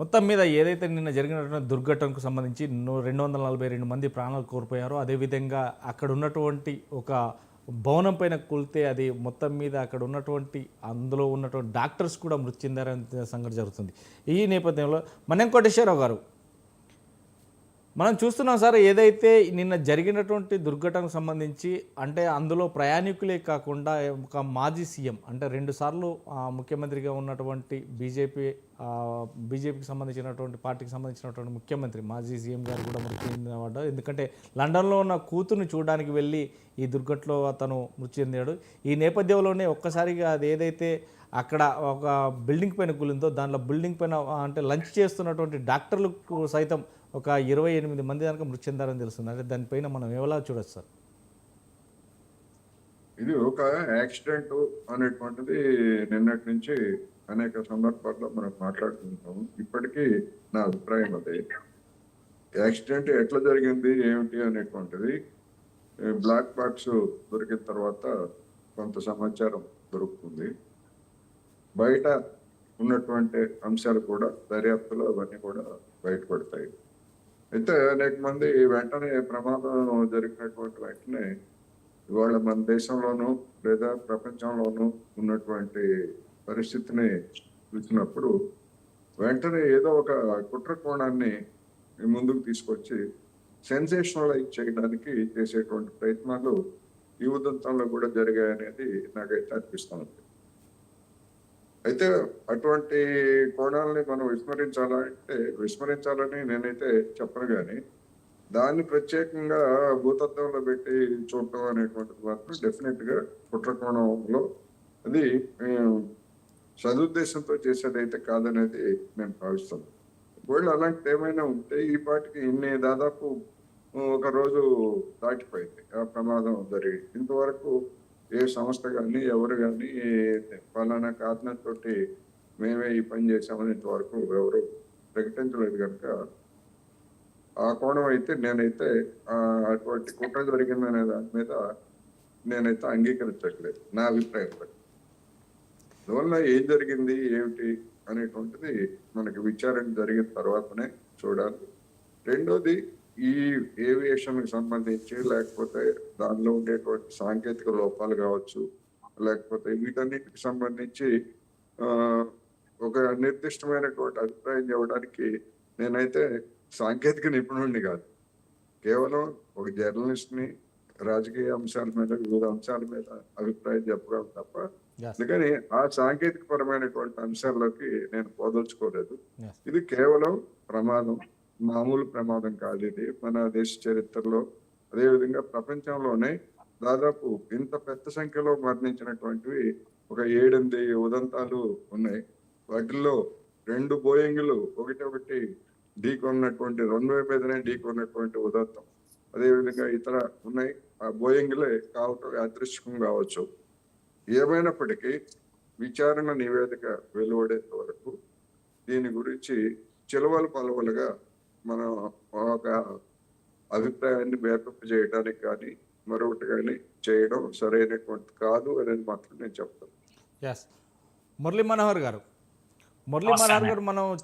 మొత్తం మీద ఏదైతే నిన్న జరిగినటువంటి దుర్ఘటనకు సంబంధించి రెండు వందల నలభై రెండు మంది ప్రాణాలు కోల్పోయారో అదేవిధంగా అక్కడ ఉన్నటువంటి ఒక భవనం పైన కూలితే అది మొత్తం మీద అక్కడ ఉన్నటువంటి అందులో ఉన్నటువంటి డాక్టర్స్ కూడా మృతి చెందారనే సంఘటన జరుగుతుంది. ఈ నేపథ్యంలో మన్యంకోటేశ్వరరావు గారు మనం చూస్తున్నాం సార్ ఏదైతే నిన్న జరిగినటువంటి దుర్ఘటనకు సంబంధించి అంటే అందులో ప్రయాణికులే కాకుండా ఒక మాజీ సీఎం అంటే రెండు సార్లు ముఖ్యమంత్రిగా ఉన్నటువంటి బీజేపీ బీజేపీకి సంబంధించినటువంటి పార్టీకి సంబంధించినటువంటి ముఖ్యమంత్రి మాజీ సీఎం గారు కూడా మృతి చెందినవాడు. ఎందుకంటే లండన్లో ఉన్న కూతురుని చూడడానికి వెళ్ళి ఈ దుర్ఘటనలో అతను మృతి చెందాడు. ఈ నేపథ్యంలోనే ఒక్కసారిగా అది ఏదైతే అక్కడ ఒక బిల్డింగ్ పైన కూలిందో దాంట్లో బిల్డింగ్ పైన అంటే లంచ్ చేస్తున్నటువంటి డాక్టర్లకు సైతం ఒక ఇరవై ఎనిమిది మంది దానికి మృతి చెందారని తెలుస్తుంది. అంటే దానిపైన మనం ఎవలా చూడొచ్చు సార్? ఇది ఒక యాక్సిడెంట్ అనేటువంటిది నిన్నటి నుంచి అనేక సందర్భాల్లో మనం మాట్లాడుకుంటాం ఇప్పటికీ నా అభిప్రాయం అదే. యాక్సిడెంట్ ఎట్లా జరిగింది ఏమిటి అనేటువంటిది బ్లాక్ బాక్స్ దొరికిన తర్వాత కొంత సమాచారం దొరుకుతుంది. బయట ఉన్నటువంటి అంశాలు కూడా దర్యాప్తులో అవన్నీ కూడా బయటపడతాయి. అయితే అనేక మంది వెంటనే ప్రమాదం జరిగినటువంటి వెంటనే ఇవాళ మన దేశంలోనూ లేదా ప్రపంచంలోనూ ఉన్నటువంటి పరిస్థితిని చూసినప్పుడు వెంటనే ఏదో ఒక కుట్ర కోణాన్ని ముందుకు తీసుకొచ్చి సెన్సేషనలైజ్ చేయడానికి చేసేటువంటి ప్రయత్నాలు ఈ ఉదంతంలో కూడా జరిగాయనేది నాకైతే అనిపిస్తుంది అయితే అటువంటి కోణాలని మనం విస్మరించాలంటే విస్మరించాలని నేనైతే చెప్పను కానీ దాన్ని ప్రత్యేకంగా భూతత్వంలో పెట్టి చూడటం అనేటువంటిది మాత్రం డెఫినెట్గా కుట్ర కోణంలో అది సదుద్దేశంతో సదుద్దేశంతో చేసేదైతే కాదనేది నేను భావిస్తాను. ఒకవేళ అలాంటిది ఏమైనా ఉంటే ఈ పాటికి ఇన్ని దాదాపు ఒక రోజు దాటిపోయింది ఆ ప్రమాదం జరిగి ఇంతవరకు ఏ సంస్థ కానీ ఎవరు కానీ ఫలానా కారణంతో మేమే ఈ పని చేసామని ఇంతవరకు ఎవరు ప్రకటించలేదు కనుక ఆ కోణం అయితే నేనైతే అటువంటి కుట్ర జరిగిందనే దాని మీద నేనైతే అంగీకరించట్లేదు నా అభిప్రాయం ప్రకారం. అందువల్ల ఏం జరిగింది ఏమిటి అనేటువంటిది మనకి విచారణ జరిగిన తర్వాతనే చూడాలి రెండోది ఈ ఏవియేషన్కి సంబంధించి లేకపోతే దానిలో ఉండేటువంటి సాంకేతిక లోపాలు కావచ్చు లేకపోతే వీటన్నిటికి సంబంధించి ఆ, ఒక నిర్దిష్టమైనటువంటి అభిప్రాయం చెప్పడానికి నేనైతే సాంకేతిక నిపుణుడిని కాదు కేవలం ఒక జర్నలిస్ట్ని రాజకీయ అంశాల మీద వివిధ అంశాల మీద అభిప్రాయం చెప్పగలను తప్ప. అందుకని ఆ సాంకేతిక పరమైనటువంటి అంశాల్లోకి నేను పోదలుచుకోలేదు. ఇది కేవలం ప్రమాదం మామూలు ప్రమాదం కాదు ఇది. మన దేశ చరిత్రలో అదేవిధంగా ప్రపంచంలోనే దాదాపు ఇంత పెద్ద సంఖ్యలో మరణించినటువంటివి ఒక ఏడెనిమిది ఉదంతాలు ఉన్నాయి. వాటిల్లో రెండు బోయింగ్లు ఒకటి ఒకటి ఢీకొన్నటువంటి రన్వే మీదనే ఢీకొన్నటువంటి ఉదంతం. అదేవిధంగా ఇతర ఉన్నాయి. ఆ బోయింగ్లే కావటం యాదృష్టికం కావచ్చు. ఏమైనప్పటికీ విచారణ నివేదిక వెలువడేంత వరకు దీని గురించి చిలవలు పలవలుగా మనం ఒక అభిప్రాయాన్ని వ్యాపింప చేయడానికి కానీ మరొకటి కానీ చేయడం సరైనటువంటి కాదు అనేది మాత్రం నేను చెప్తాను. ఎస్ మురళీ మనోహర్ గారు. మురళీ మనోహర్ గారు మనం